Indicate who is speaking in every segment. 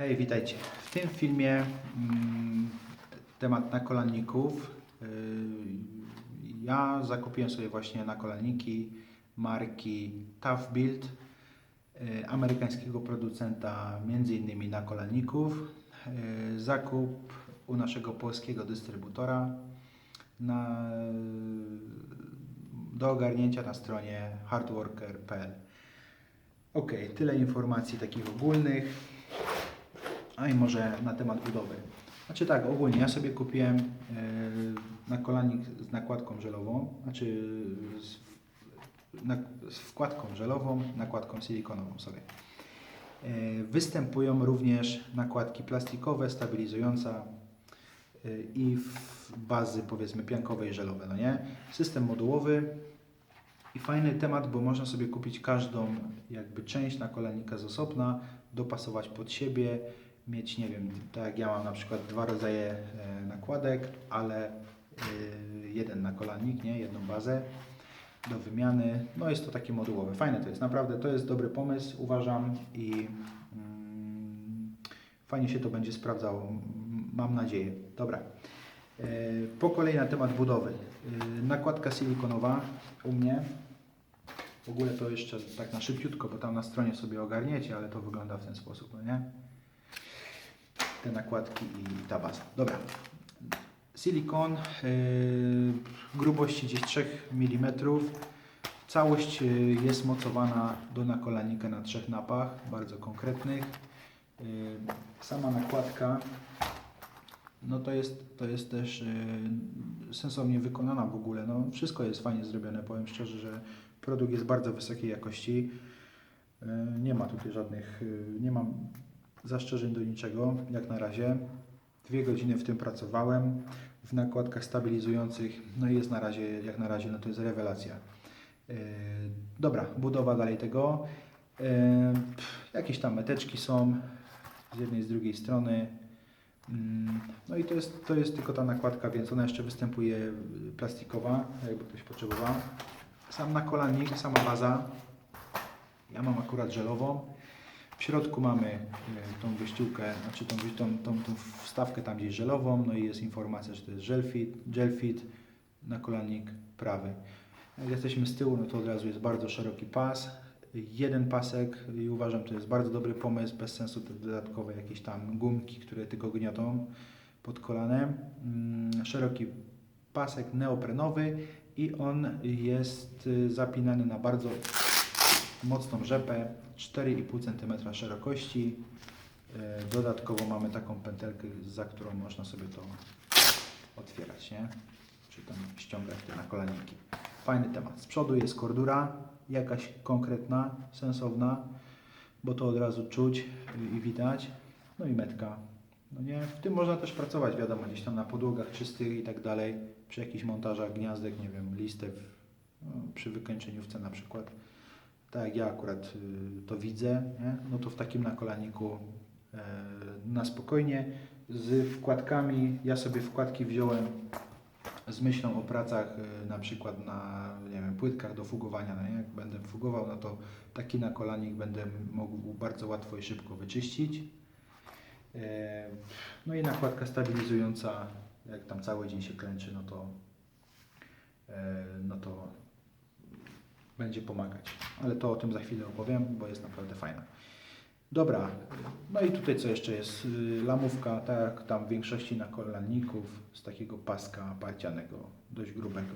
Speaker 1: Hej, witajcie. W tym filmie mm, temat nakolanników. Yy, ja zakupiłem sobie właśnie nakolanniki marki Tough Build, yy, amerykańskiego producenta między innymi nakolanników. Yy, zakup u naszego polskiego dystrybutora na, do ogarnięcia na stronie hardworker.pl. Ok, tyle informacji takich ogólnych. A i może na temat budowy. Znaczy tak, ogólnie ja sobie kupiłem yy, nakolanik z nakładką żelową, znaczy z, na, z wkładką żelową, nakładką silikonową sobie. Występują również nakładki plastikowe, stabilizująca yy, i bazy powiedzmy piankowe i żelowe, no nie? System modułowy i fajny temat, bo można sobie kupić każdą jakby część nakolanika z osobna, dopasować pod siebie, mieć, nie wiem, tak jak ja mam na przykład dwa rodzaje e, nakładek, ale e, jeden nakolanik, nie, jedną bazę do wymiany. No jest to takie modułowe. Fajne to jest, naprawdę to jest dobry pomysł, uważam i mm, fajnie się to będzie sprawdzało, mam nadzieję. Dobra. E, Po kolei na temat budowy. Nakładka silikonowa u mnie. W ogóle to jeszcze tak na szybciutko, bo tam na stronie sobie ogarniecie, ale to wygląda w ten sposób, no nie? Te nakładki i ta baza. Dobra. Silikon yy, grubości gdzieś 3 mm. Całość yy, jest mocowana do nakolanika na trzech napach, bardzo konkretnych. Yy, sama nakładka no to jest, to jest też sensownie wykonana w ogóle. No, wszystko jest fajnie zrobione. Powiem szczerze, że produkt jest bardzo wysokiej jakości. Nie ma tutaj żadnych, nie mam zastrzeżeń do niczego, jak na razie. Dwie godziny w tym pracowałem, w nakładkach stabilizujących, no i jest na razie, jak na razie, no to jest rewelacja. Yy, dobra, budowa dalej tego. Yy, pff, jakieś tam meteczki są z jednej, z drugiej strony. Mm, No i to jest, to jest tylko ta nakładka, więc ona jeszcze występuje y, plastikowa, jakby ktoś potrzebował. Sam nakolanik, sama baza. Ja mam akurat żelową. W środku mamy e, tą wyściółkę, znaczy tą, tą, tą, tą wstawkę tam gdzieś żelową, no i jest informacja, że to jest gel fit, gel fit nakolanik prawy. Jak jesteśmy z tyłu, no to od razu jest bardzo szeroki pas, jeden pasek i uważam, to jest bardzo dobry pomysł, bez sensu te dodatkowe jakieś tam gumki, które tylko gniotą pod kolanem. Mm, Szeroki pasek neoprenowy i on jest y, zapinany na bardzo mocną rzepę 4,5 cm szerokości. E, Dodatkowo mamy taką pętelkę, za którą można sobie to otwierać, nie? Czy tam ściągać te nakolaniki. Fajny temat. Z przodu jest kordura, jakaś konkretna, sensowna, bo to od razu czuć i widać. No i metka. No nie? W tym można też pracować, wiadomo, gdzieś tam na podłogach czystych i tak dalej, przy jakichś montażach gniazdek, nie wiem, listew, no, przy wykończeniówce na przykład tak jak ja akurat y, to widzę, nie? no to w takim nakolaniku e, na spokojnie z wkładkami. Ja sobie wkładki wziąłem z myślą o pracach y, na przykład na nie wiem, płytkach do fugowania. No? Jak będę fugował, no to taki nakolanik będę mógł bardzo łatwo i szybko wyczyścić. E, No i nakładka stabilizująca, jak tam cały dzień się klęczy, no to, e, no to będzie pomagać. Ale to o tym za chwilę opowiem, bo jest naprawdę fajna. Dobra, no i tutaj co jeszcze jest? Y, Lamówka, tak jak tam w większości nakolanników, z takiego paska palcianego, dość grubego.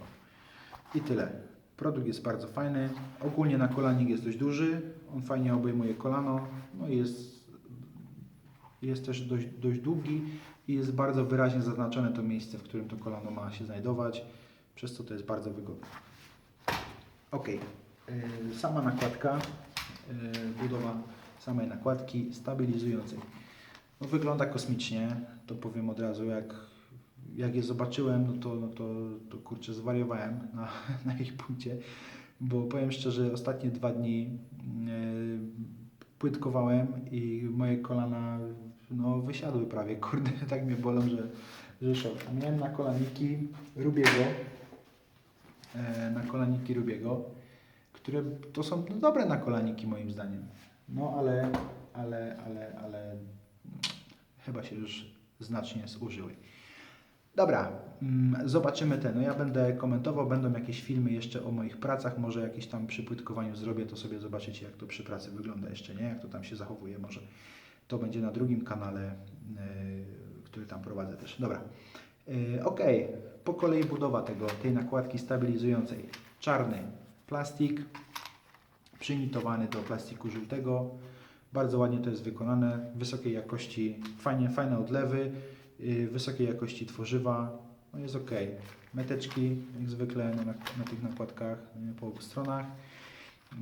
Speaker 1: I tyle. Produkt jest bardzo fajny. Ogólnie nakolanik jest dość duży, on fajnie obejmuje kolano, no i jest, jest też dość, dość długi i jest bardzo wyraźnie zaznaczone to miejsce, w którym to kolano ma się znajdować, przez co to jest bardzo wygodne. Ok, Yy, sama nakładka, yy, budowa samej nakładki stabilizującej. No, wygląda kosmicznie, to powiem od razu, jak, jak je zobaczyłem, no to, no to, to kurczę zwariowałem na, na ich punkcie, bo powiem szczerze, ostatnie dwa dni yy, płytkowałem i moje kolana no, wysiadły prawie, kurde, tak mnie bolą, że, że szok. Miałem na kolaniki Rubiego, e, na kolaniki Rubiego, które to są no, dobre nakolaniki moim zdaniem. No ale, ale, ale, ale chyba się już znacznie zużyły. Dobra, mm, zobaczymy te. No ja będę komentował, będą jakieś filmy jeszcze o moich pracach, może jakieś tam przy płytkowaniu zrobię, to sobie zobaczycie jak to przy pracy wygląda jeszcze, nie? Jak to tam się zachowuje może. To będzie na drugim kanale, yy, który tam prowadzę też. Dobra. Yy, ok, po kolei budowa tego, tej nakładki stabilizującej. Czarny plastik, przynitowany do plastiku żółtego. Bardzo ładnie to jest wykonane, wysokiej jakości, fajnie, fajne odlewy, yy, wysokiej jakości tworzywa, no jest ok. Meteczki, jak zwykle na, na tych nakładkach yy, po obu stronach.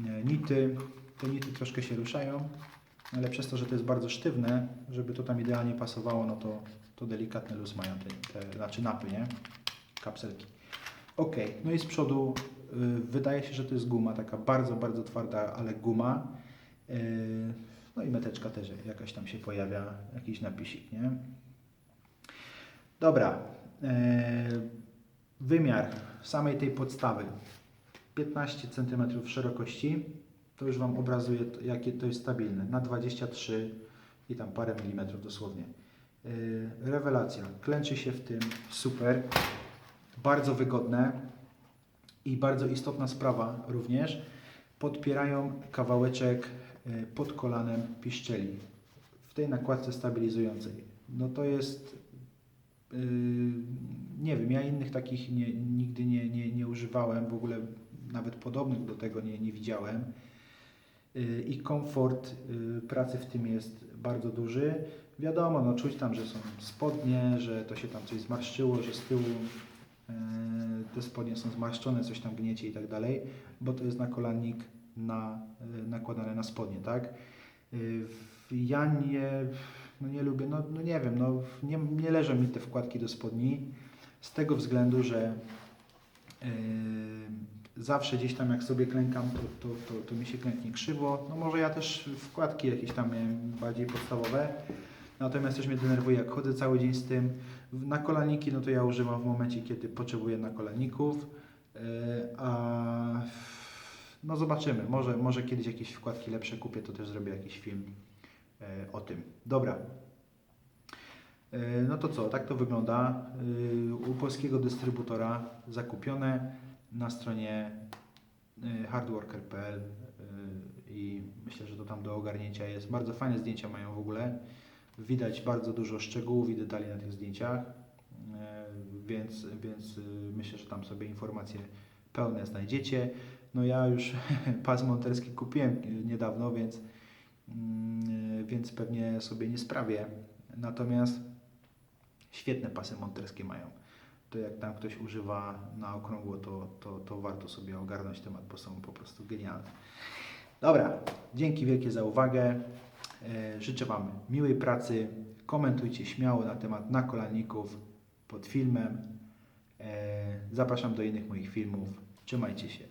Speaker 1: Yy, Nity, te nity troszkę się ruszają, ale przez to, że to jest bardzo sztywne, żeby to tam idealnie pasowało, no to, to delikatny luz mają te, te znaczy napy, nie? Kapselki. Ok, no i z przodu y, wydaje się, że to jest guma, taka bardzo, bardzo twarda, ale guma. Y, no i meteczka też jakaś tam się pojawia, jakiś napisik, nie? Dobra. y, wymiar samej tej podstawy 15 cm szerokości. To już Wam obrazuje, jakie to jest stabilne. Na 23 i tam parę milimetrów dosłownie. Yy, rewelacja. Klęczy się w tym super. Bardzo wygodne i bardzo istotna sprawa również. Podpierają kawałeczek yy, pod kolanem piszczeli w tej nakładce stabilizującej. No to jest yy, nie wiem, ja innych takich nie, nigdy nie, nie, nie używałem, w ogóle nawet podobnych do tego nie, nie widziałem. I komfort pracy w tym jest bardzo duży. Wiadomo, no czuć tam, że są spodnie, że to się tam coś zmarszczyło, że z tyłu yy, te spodnie są zmarszczone, coś tam gniecie i tak dalej, bo to jest nakolannik na, yy, nakładane na spodnie, tak? W- Ja nie, no nie lubię, no, no nie wiem, no nie, nie leżą mi te wkładki do spodni z tego względu, że zawsze gdzieś tam jak sobie klękam, to, to, to, to mi się klęknie krzywo. No może ja też wkładki jakieś tam miałem bardziej podstawowe, natomiast też mnie denerwuje jak chodzę cały dzień z tym. Na kolaniki no to ja używam w momencie, kiedy potrzebuję nakolaników, yy, a no zobaczymy, może, może kiedyś jakieś wkładki lepsze kupię, to też zrobię jakiś film yy, o tym. Dobra. Yy, No to co, tak to wygląda. U polskiego dystrybutora zakupione na stronie yy, hardworker.pl yy, i myślę, że to tam do ogarnięcia jest. Bardzo fajne zdjęcia mają w ogóle. Widać bardzo dużo szczegółów i detali na tych zdjęciach, yy, więc, więc myślę, że tam sobie informacje pełne znajdziecie. No ja już pas monterski kupiłem niedawno, więc, więc pewnie sobie nie sprawię. Natomiast świetne pasy monterskie mają. To jak tam ktoś używa na okrągło, to, to, to warto sobie ogarnąć temat, bo są po prostu genialne. Dobra, dzięki wielkie za uwagę. E, Życzę Wam miłej pracy. Komentujcie śmiało na temat nakolaników pod filmem. E, Zapraszam do innych moich filmów. Trzymajcie się.